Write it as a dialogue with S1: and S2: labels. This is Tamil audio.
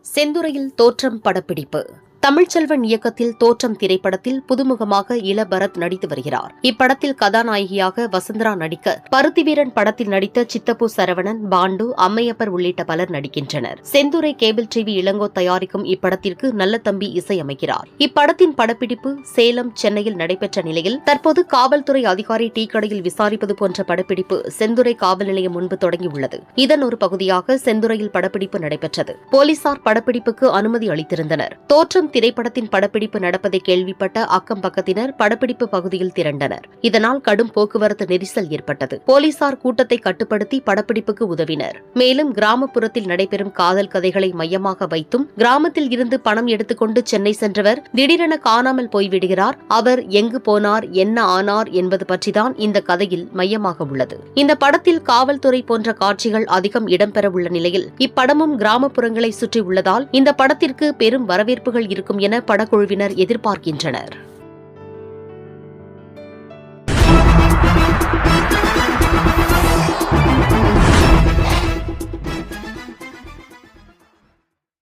S1: செந்துறையில் தோற்றம் படப்பிடிப்பு. தமிழ்ச்செல்வன் இயக்கத்தில் தோற்றம் திரைப்படத்தில் புதுமுகமாக இள பரத் நடித்து வருகிறார். இப்படத்தில் கதாநாயகியாக வசுந்தரா நடிக்க பருத்திவீரன் படத்தில் நடித்த சித்தப்பு சரவணன் பாண்டு அம்மையப்பர் உள்ளிட்ட பலர் நடிக்கின்றனர். செந்துரை கேபிள் டிவி இளங்கோ தயாரிக்கும் இப்படத்திற்கு நல்ல தம்பி இசையமைக்கிறார் இப்படத்தின் படப்பிடிப்பு சேலம் சென்னையில் நடைபெற்ற நிலையில் தற்போது காவல்துறை அதிகாரி டீ கடையில் விசாரிப்பது போன்ற படப்பிடிப்பு செந்துரை காவல் நிலையம் முன்பு தொடங்கியுள்ளது. இதன் ஒரு பகுதியாக செந்துரையில் படப்பிடிப்பு நடைபெற்றது. போலீசார் படப்பிடிப்புக்கு அனுமதி அளித்திருந்தனர். தோற்றம் திரைப்படத்தின் படப்பிடிப்பு நடப்பதை கேள்விப்பட்ட அக்கம் பக்கத்தினர் படப்பிடிப்பு பகுதியில் திரண்டனர். இதனால் கடும் போக்குவரத்து நெரிசல் ஏற்பட்டது. போலீசார் கூட்டத்தை கட்டுப்படுத்தி படப்பிடிப்புக்கு உதவினர். மேலும் கிராமப்புறத்தில் நடைபெறும் காதல் கதைகளை மையமாக வைத்தும் கிராமத்தில் இருந்து பணம் எடுத்துக்கொண்டு சென்னை சென்றவர் திடீரென காணாமல் போய்விடுகிறார் அவர் எங்கு போனார் என்ன ஆனார் என்பது பற்றிதான் இந்த கதையில் மையமாக உள்ளது. இந்த படத்தில் காவல்துறை போன்ற காட்சிகள் அதிகம் இடம்பெறவுள்ள நிலையில் இப்படமும் கிராமப்புறங்களை சுற்றி உள்ளதால் இந்த படத்திற்கு பெரும் வரவேற்புகள் இருக்கும் என படக்குழுவினர் எதிர்பார்க்கின்றனர்.